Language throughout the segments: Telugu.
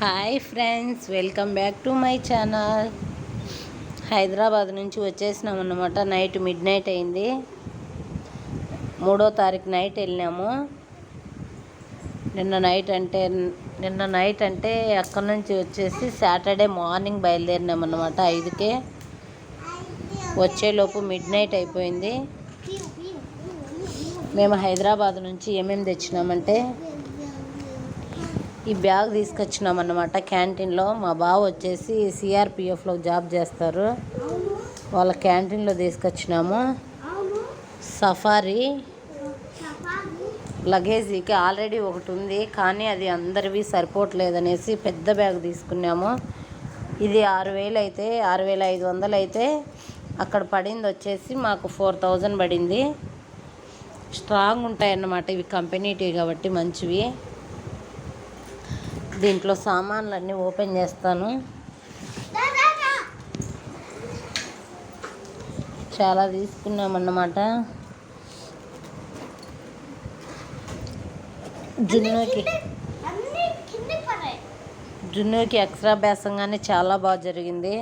Hi friends welcome back to my channel. Hyderabad నుంచి వచ్చేసినాం అన్నమాట. నైట్ మిడ్ నైట్ అయింది. మూడో తారీఖు నైట్ వెళ్ళినాము. నిన్న నైట్ అంటే నిన్న నైట్ అంటే అక్కడ నుంచి వచ్చేసి సాటర్డే మార్నింగ్ బయలుదేరినాం అన్నమాట ఐదుకే. వచ్చేలోపు మిడ్ నైట్ అయిపోయింది. మేము హైదరాబాద్ నుంచి ఏమేమి తెచ్చినామంటే ఈ బ్యాగ్ తీసుకొచ్చినాం అన్నమాట క్యాంటీన్లో మా బావ వచ్చేసి సిఆర్పిఎఫ్లో జాబ్ చేస్తారు. వాళ్ళ క్యాంటీన్లో తీసుకొచ్చినాము. సఫారీ లగేజీకి ఆల్రెడీ ఒకటి ఉంది కానీ అది అందరివి సరిపోవట్లేదనేసి పెద్ద బ్యాగ్ తీసుకున్నాము. ఇది ఆరు వేలు అయితే ఆరు వేల ఐదు వందలు అయితే అక్కడ పడింది వచ్చేసి మాకు ఫోర్ థౌజండ్ పడింది. స్ట్రాంగ్ ఉంటాయన్నమాట ఇవి కంపెనీటివి కాబట్టి మంచివి. దీంట్లో సామాన్లు అన్నీ ఓపెన్ చేస్తాను. చాలా తీసుకున్నామన్నమాట. జున్నుకి జున్నోకి జున్నుకి అక్షరాభ్యాసంగానే చాలా బాగా జరిగింది.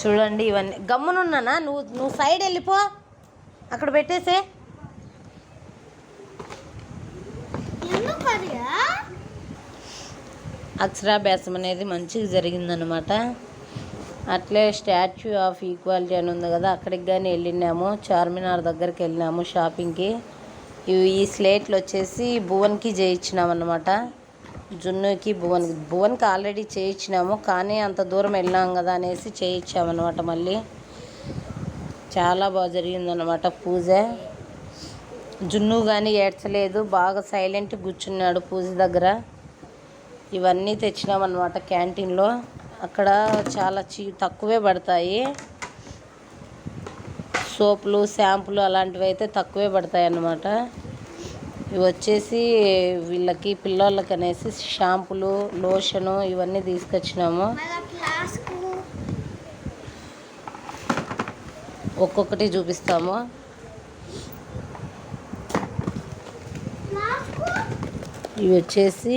చూడండి ఇవన్నీ. గమ్మునున్నానా? నువ్వు నువ్వు సైడ్ వెళ్ళిపో. అక్కడ పెట్టేసే. అక్షరాభ్యాసం అనేది మంచిగా జరిగిందనమాట అట్లే స్టాచ్యూ ఆఫ్ ఈక్వాలిటీ అని ఉంది కదా అక్కడికి కానీ వెళ్ళినాము. చార్మినార్ దగ్గరికి వెళ్ళినాము షాపింగ్కి. ఇవి ఈ స్లేట్లు వచ్చేసి భువన్కి చేయించినాం అనమాట జున్నుకి భువన్కి. భువన్కి ఆల్రెడీ చేయించినాము కానీ అంత దూరం వెళ్ళాం కదా అనేసి చేయించామన్నమాట మళ్ళీ. చాలా బాగా జరిగిందనమాట పూజ. జున్ను కానీ ఏడ్చలేదు బాగా సైలెంట్ కూర్చున్నాడు పూజ దగ్గర. ఇవన్నీ తెచ్చినామన్నమాట క్యాంటీన్లో అక్కడ చాలా చీ తక్కువే పడతాయి. సోపులు షాంపులు అలాంటివి అయితే తక్కువే పడతాయి అన్నమాట. ఇవి వచ్చేసి వీళ్ళకి పిల్లోళ్ళకి అనేసి షాంపులు లోషను ఇవన్నీ తీసుకొచ్చినాము. ఒక్కొక్కటి చూపిస్తాము. ఇవి వచ్చేసి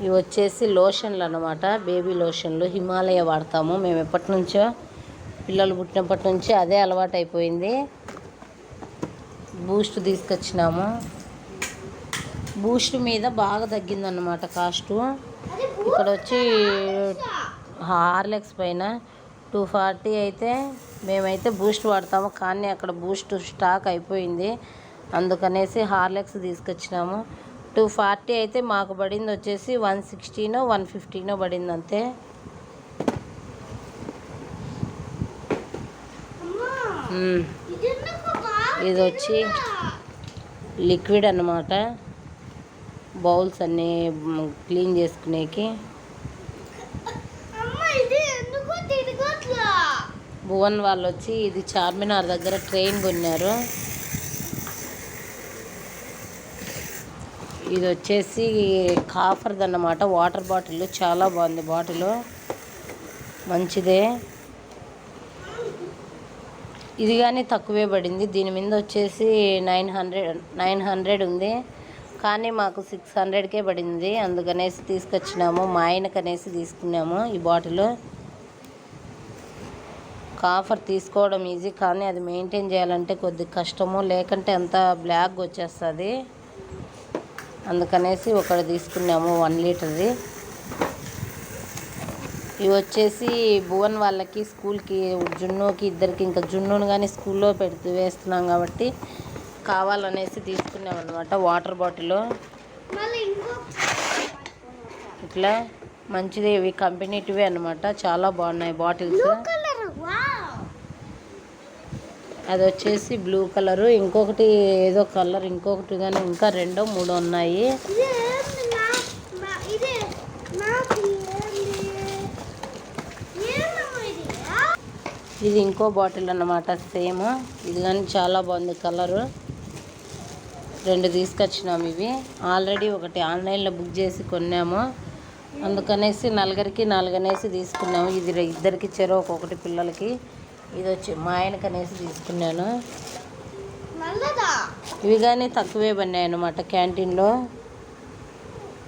ఇవి వచ్చేసి లోషన్లు అన్నమాట. బేబీ లోషన్లు. హిమాలయ వాడతాము. మేము ఎప్పటి నుంచో పిల్లలు పుట్టినప్పటి నుంచి అదే అలవాటు అయిపోయింది బూస్ట్ తీసుకొచ్చినాము. బూస్ట్ మీద బాగా తగ్గిందన్నమాట కాస్టు. ఇక్కడ వచ్చి హార్లెక్స్ పైన టూ ఫార్టీ అయితే మేమైతే బూస్ట్ వాడతాము. కానీ అక్కడ బూస్ట్ స్టాక్ అయిపోయింది. అందుకనేసి హార్లెక్స్ తీసుకొచ్చినాము. టూ ఫార్టీ అయితే మాకు పడింది వచ్చేసి వన్ సిక్స్టీనో వన్ ఫిఫ్టీనో పడింది అంతే. ఇది వచ్చి లిక్విడ్ అన్నమాట. బౌల్స్ అన్నీ క్లీన్ చేసుకునేకి. భువన్ వాళ్ళు వచ్చి ఇది చార్మినార్ దగ్గర ట్రైన్ కొన్నారు. ఇది వచ్చేసి కాఫర్ది అన్నమాట వాటర్ బాటిల్ చాలా బాగుంది బాటిల్. మంచిదే. ఇది కానీ తక్కువే పడింది. దీని మీద వచ్చేసి నైన్ హండ్రెడ్ నైన్ హండ్రెడ్ ఉంది. కానీ మాకు సిక్స్ హండ్రెడ్కే పడింది. అందుకనేసి తీసుకొచ్చినాము. మా ఆయనకనేసి తీసుకున్నాము ఈ బాటిల్. కాఫర్ తీసుకోవడం ఈజీ కానీ అది మెయింటైన్ చేయాలంటే కొద్ది కష్టము లేకంటే అంత బ్లాక్ వచ్చేస్తుంది. అందుకనేసి ఒకటి తీసుకున్నాము వన్ లీటర్ది. ఇవి వచ్చేసి భువన్ వాళ్ళకి స్కూల్కి జున్నుకి ఇద్దరికి ఇంకా జున్నును కానీ స్కూల్లో పెడుతూ వేస్తున్నాం కాబట్టి కావాలనేసి తీసుకున్నాం అనమాట వాటర్ బాటిల్. ఇట్లా మంచిది ఇవి కంపెనీటివే అనమాట చాలా బాగున్నాయి బాటిల్స్. అది వచ్చేసి బ్లూ కలరు. ఇంకొకటి ఏదో కలర్ ఇంకొకటి కానీ ఇంకా రెండో మూడో ఉన్నాయి. ఇది ఇంకో బాటిల్ అన్నమాట సేమ్. ఇది కానీ చాలా బాగుంది కలరు. రెండు తీసుకొచ్చినాము ఇవి. ఆల్రెడీ ఒకటి ఆన్లైన్లో బుక్ చేసి కొన్నాము. అందుకనేసి నలుగురికి నాలుగనేసి తీసుకున్నాము. ఇది ఇద్దరికి చెరో ఒక్కొక్కటి పిల్లలకి. ఇది వచ్చి మా ఆయనకి అనేసి తీసుకున్నాను. ఇవి కానీ తక్కువే పడినాయి అన్నమాట క్యాంటీన్లో.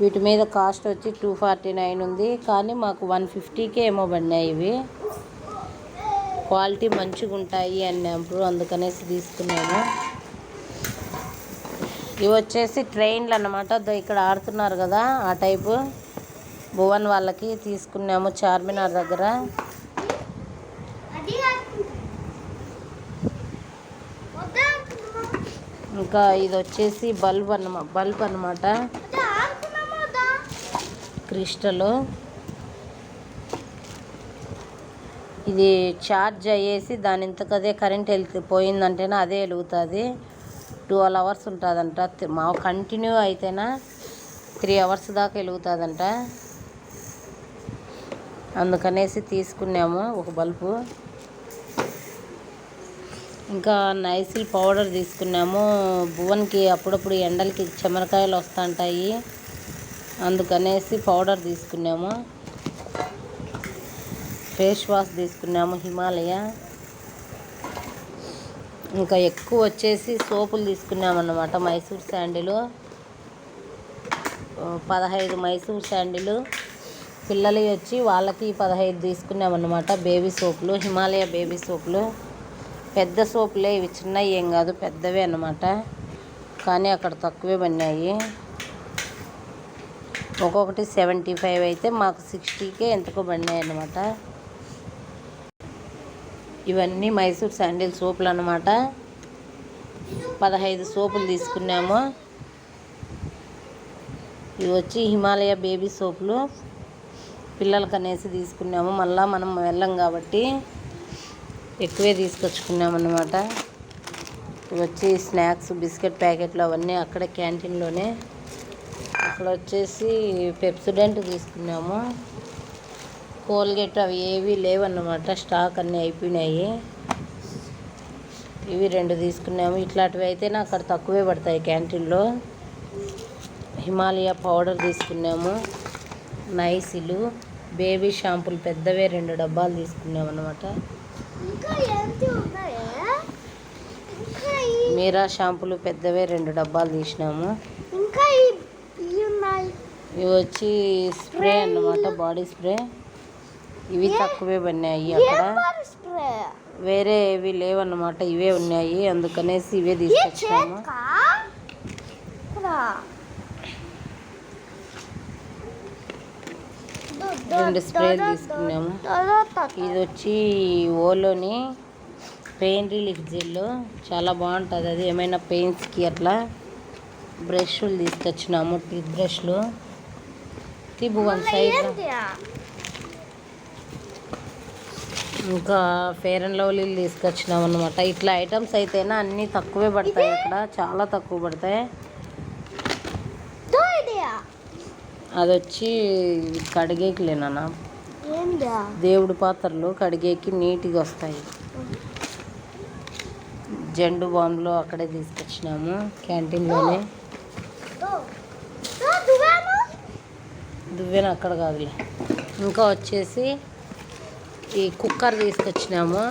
వీటి మీద కాస్ట్ వచ్చి టూ ఫార్టీ నైన్ ఉంది. కానీ మాకు వన్ ఫిఫ్టీకే ఏమో పడినాయి ఇవి. క్వాలిటీ మంచిగా ఉంటాయి అన్నప్పుడు అందుకనేసి తీసుకున్నాము ఇవి వచ్చేసి ట్రైన్లు అన్నమాట దో ఇక్కడ ఆడుతున్నారు కదా ఆ టైపు. భువన్ వాళ్ళకి తీసుకున్నాము చార్మినార్ దగ్గర. ఇంకా ఇది వచ్చేసి బల్బ్ అన్నమా బల్బ్ అనమాట క్రిస్టలు. క్రిస్టల్ ఇది ఛార్జ్ అయ్యేసి దాని ఇంతకదే కరెంట్ వెళ్తే పోయిందంటేనే అదే వెలుగుతుంది. ట్వెల్వ్ అవర్స్ ఉంటుందంట. మా కంటిన్యూ అయితేనా త్రీ అవర్స్ దాకా వెలుగుతుందంట. అందుకనేసి తీసుకున్నాము ఒక బల్బు. ఇంకా నైసిల్ పౌడర్ తీసుకున్నాము. భువన్కి అప్పుడప్పుడు ఎండలకి చెమరకాయలు వస్తుంటాయి. అందుకనేసి పౌడర్ తీసుకున్నాము. ఫేస్ వాష్ తీసుకున్నాము హిమాలయ. ఇంకా ఎక్కువ వచ్చేసి సోపులు తీసుకున్నామన్నమాట మైసూర్ శాండిల్. పదహైదు మైసూర్ శాండిల్. పిల్లలవి వచ్చి వాళ్ళకి పదహైదు తీసుకున్నామన్నమాట బేబీ సోపులు హిమాలయ బేబీ సోపులు. పెద్ద సోపులే ఇవి చిన్నవి ఏం కాదు పెద్దవే అనమాట కానీ అక్కడ తక్కువే పడినాయి. ఒక్కొక్కటి సెవెంటీ ఫైవ్ అయితే మాకు సిక్స్టీకే ఎంతకో పడినాయి అనమాట ఇవన్నీ మైసూర్ శాండిల్ సోపులు అనమాట పదహైదు సోపులు తీసుకున్నాము. ఇవి వచ్చి హిమాలయ బేబీ సోపులు. పిల్లలకి అనేసి తీసుకున్నాము. మళ్ళీ మనం వెళ్ళం కాబట్టి ఎక్కువే తీసుకొచ్చుకున్నాం అన్నమాట. వచ్చి స్నాక్స్ బిస్కెట్ ప్యాకెట్లు అవన్నీ అక్కడ క్యాంటీన్లోనే అక్కడ వచ్చేసి పెప్సిడెంట్ తీసుకున్నాము. కోల్గేట్ అవి ఏవి లేవన్నమాట. స్టాక్ అన్నీ అయిపోయినాయి. ఇవి రెండు తీసుకున్నాము. ఇట్లాంటివి అయితేనే అక్కడ తక్కువే పడతాయి క్యాంటీన్లో హిమాలయ పౌడర్ తీసుకున్నాము. నైసిలు బేబీ షాంపూలు పెద్దవే రెండు డబ్బాలు తీసుకున్నాము అనమాట మీరా షాంపూలు పెద్దవే రెండు డబ్బాలు తీసినాము. ఇంకా ఇవి ఉన్నాయి. ఇవి వచ్చి స్ప్రే అన్నమాట బాడీ స్ప్రే. ఇవి తక్కువే ఏం అక్కడ వేరే ఏవి లేవన్నమాట ఇవే ఉన్నాయి. అందుకనేసి ఇవే తీసుకొచ్చాము రెండు స్ప్రేలు తీసుకున్నాము. ఇది వచ్చి ఓలోని పెయిన్ రిలీఫ్ జెల్ చాలా బాగుంటుంది. అది ఏమైనా పెయిన్స్కి అట్లా బ్రష్లు తీసుకొచ్చినాము టీత్ బ్రష్లు. తిబు వన్ సైడ్? ఇంకా ఫేర్ అండ్ లవ్లీలు తీసుకొచ్చినాం అనమాట ఇట్లా ఐటమ్స్ అయితేనా అన్నీ తక్కువే పడతాయి అక్కడ. చాలా తక్కువ పడతాయి. అది వచ్చి కడిగేకిలేనా దేవుడి పాత్రలు కడిగేకి నీట్గా వస్తాయి. జెండు బాంబులు అక్కడే తీసుకొచ్చినాము క్యాంటీన్లోనే. దువ్వాను? అక్కడ కాదులే. ఇంకా వచ్చేసి ఈ కుక్కర్ తీసుకొచ్చినాము.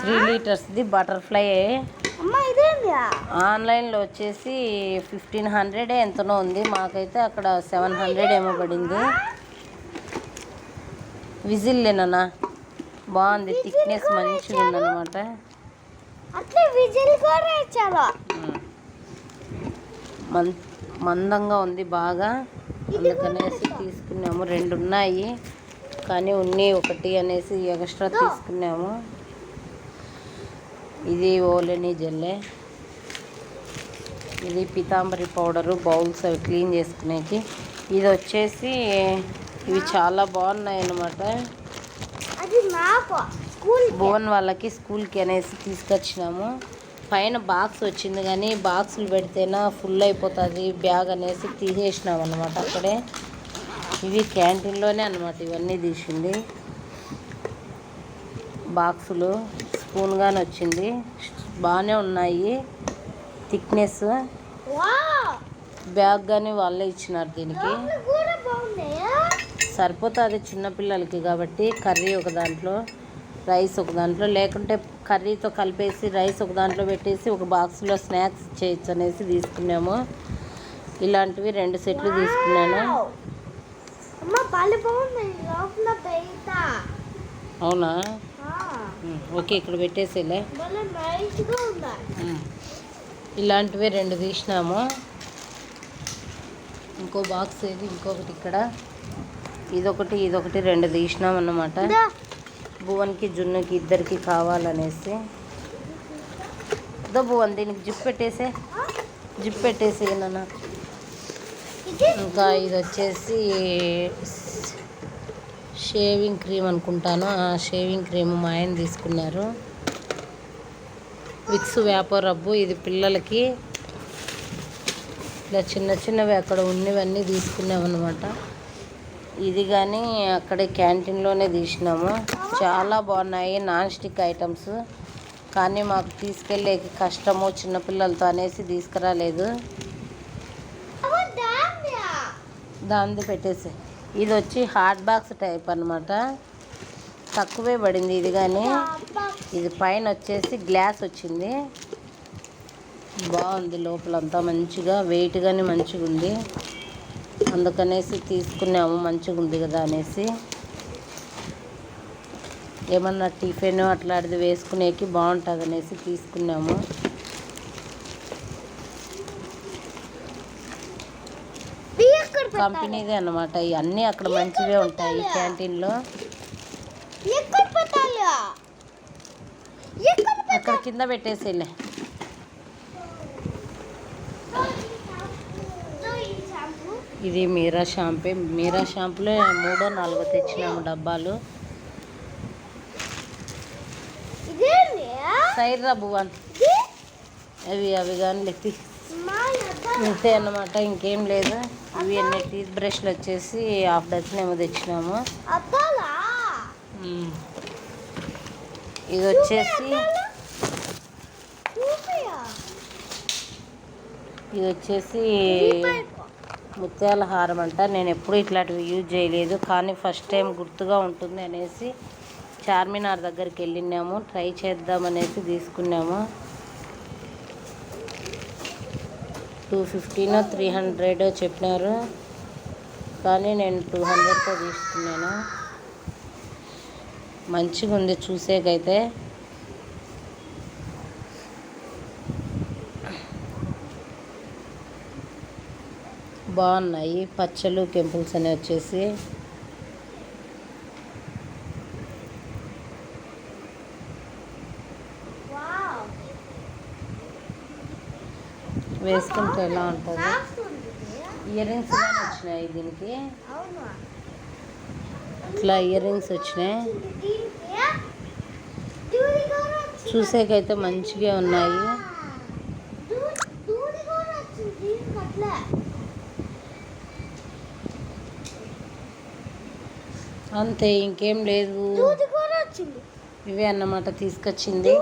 త్రీ లీటర్స్ది బటర్ఫ్లై. ఆన్లైన్లో? వచ్చేసి ఫిఫ్టీన్ హండ్రెడ్ ఎంతనో ఉంది. మాకైతే అక్కడ సెవెన్ హండ్రెడ్ ఏమో పడింది. విజిల్ లేనన్నా బాగుంది. థిక్నెస్ మంచిగా ఉందన్నమాట మన్ మందంగా ఉంది బాగా. అందుకనేసి తీసుకున్నాము. రెండు ఉన్నాయి కానీ ఉన్ని ఒకటి అనేసి ఎక్స్ట్రా తీసుకున్నాము. ఇది ఓలని జల్లే. ఇది పితాంబరి పౌడరు బౌల్స్ అవి క్లీన్ చేసుకునేకి. ఇది వచ్చేసి ఇవి చాలా బాగున్నాయి స్కూల్ భువన్ వాళ్ళకి స్కూల్కి అనేసి తీసుకొచ్చినాము. పైన బాక్స్ వచ్చింది కానీ బాక్సులు పెడితేనా ఫుల్ అయిపోతుంది బ్యాగ్ అనేసి తీసేసినాం అనమాట అక్కడే. ఇవి క్యాంటీన్లోనే అనమాట ఇవన్నీ తీసింది. బాక్సులు స్పూన్ కానీ వచ్చింది. బాగానే ఉన్నాయి. థిక్నెస్ బ్యాగ్ కానీ వాళ్ళే ఇచ్చినారు దీనికి. సరిపోతుంది చిన్నపిల్లలకి కాబట్టి కర్రీ ఒక దాంట్లో రైస్ ఒక దాంట్లో లేకుంటే కర్రీతో కలిపేసి రైస్ ఒక దాంట్లో పెట్టేసి ఒక బాక్స్లో స్నాక్స్ చేయొచ్చు అనేసి తీసుకున్నాము. ఇలాంటివి రెండు సెట్లు తీసుకున్నాను. అవునా? ఓకే ఇక్కడ పెట్టేసేలే. ఇలాంటివి రెండు తీసినాము. ఇంకో బాక్స్ ఏది? ఇంకొకటి ఇక్కడ. ఇదొకటి ఇదొకటి రెండు తీసినాం అన్నమాట భువన్కి జున్నుకి ఇద్దరికి కావాలనేసి. దో భువన్ దీనికి జిప్ పెట్టేసే. జిప్ పెట్టేసి నాన్న. ఇది. ఇంకా ఇది వచ్చేసి షేవింగ్ క్రీమ్ అనుకుంటాను. ఆ షేవింగ్ క్రీమ్ మా ఆయన తీసుకున్నారు. విక్స్ వేప రబ్బు ఇది పిల్లలకి ఇలా చిన్న చిన్నవి అక్కడ ఉన్నవన్నీ తీసుకున్నాం అనమాట ఇది కానీ అక్కడే క్యాంటీన్లోనే తీసినాము. చాలా బాగున్నాయి నాన్ స్టిక్ ఐటమ్స్. కానీ మాకు తీసుకెళ్ళే కష్టము చిన్నపిల్లలతో అనేసి తీసుకురాలేదు. దాంది పెట్టేసి. ఇది వచ్చి హాట్ బాక్స్ టైప్ అనమాట తక్కువే పడింది ఇది కానీ ఇది పైన వచ్చేసి గ్లాస్ వచ్చింది. బాగుంది లోపలంతా మంచిగా వెయిట్ కానీ మంచిగా ఉంది. అందుకనేసి తీసుకున్నాము మంచిగా ఉంది కదా అనేసి. ఏమన్నా టిఫిన్ అట్లాంటిది వేసుకునేకి బాగుంటుంది అనేసి తీసుకున్నాము. కంపెనీదే అన్నమాట ఇవన్నీ అక్కడ మంచివే ఉంటాయి క్యాంటీన్లో. అక్కడ కింద పెట్టేసేలే. ఇది మీరా షాంపే. మీరా షాంపులో మూడో నాలుగో తెచ్చినాము డబ్బాలు. ఇదేంటి సైడ్ రా భువన్ అవి అవి కానీ లెత్తి. ఇంతే అన్నమాట ఇంకేం లేదు. ఇవి అన్ని టీత్ బ్రష్లు వచ్చేసి హాఫ్ డజన్ ఏమో తెచ్చినాము. ఇది వచ్చేసి ఇది వచ్చేసి ముత్యాల హారం అంట. నేను ఎప్పుడు ఇట్లాంటివి యూజ్ చేయలేదు. కానీ ఫస్ట్ టైం గుర్తుగా ఉంటుంది అనేసి చార్మినార్ దగ్గరికి వెళ్ళినాము. ట్రై చేద్దామనేసి తీసుకున్నాము. టూ ఫిఫ్టీనో త్రీ హండ్రెడ్ చెప్పినారు. కానీ నేను టూ హండ్రెడ్తో తీసుకున్నాను. మంచిగా ఉంది చూసేకైతే. బాగున్నాయి. పచ్చలు కెంపుల్స్ అని వచ్చేసి. వేసుకుంటే ఎలా ఉంటుంది? ఇయర్ రింగ్స్ వచ్చినాయి దీనికి. ఇట్లా ఇయర్ రింగ్స్ వచ్చినాయి. చూసేకైతే మంచిగా ఉన్నాయి దూ- దూది కూడా వచ్చింది దీనికి అట్లా అంతే ఇంకేం లేదు. ఇవే అన్నమాట తీసుకొచ్చింది.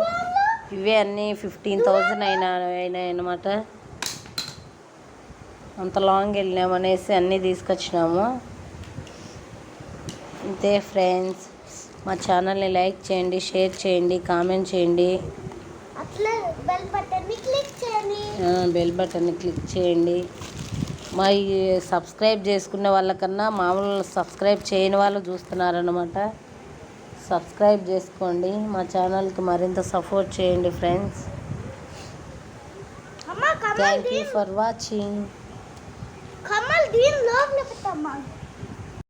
ఇవే అన్నీ ఫిఫ్టీన్ థౌజండ్ అయినా అయినాయి అన్నమాట. అంత లాంగ్ వెళ్ళినాము అనేసి అన్నీ తీసుకొచ్చినాము. అంతే ఫ్రెండ్స్ మా ఛానల్ని లైక్ చేయండి షేర్ చేయండి కామెంట్ చేయండి. బెల్ బటన్ని క్లిక్ చేయండి. మా ఈ సబ్స్క్రైబ్ చేసుకునే వాళ్ళకన్నా మామూలు సబ్స్క్రైబ్ చేయని వాళ్ళు చూస్తున్నారనమాట సబ్స్క్రైబ్ చేసుకోండి. మా ఛానల్కి మరింత సపోర్ట్ చేయండి friends. Thank you for watching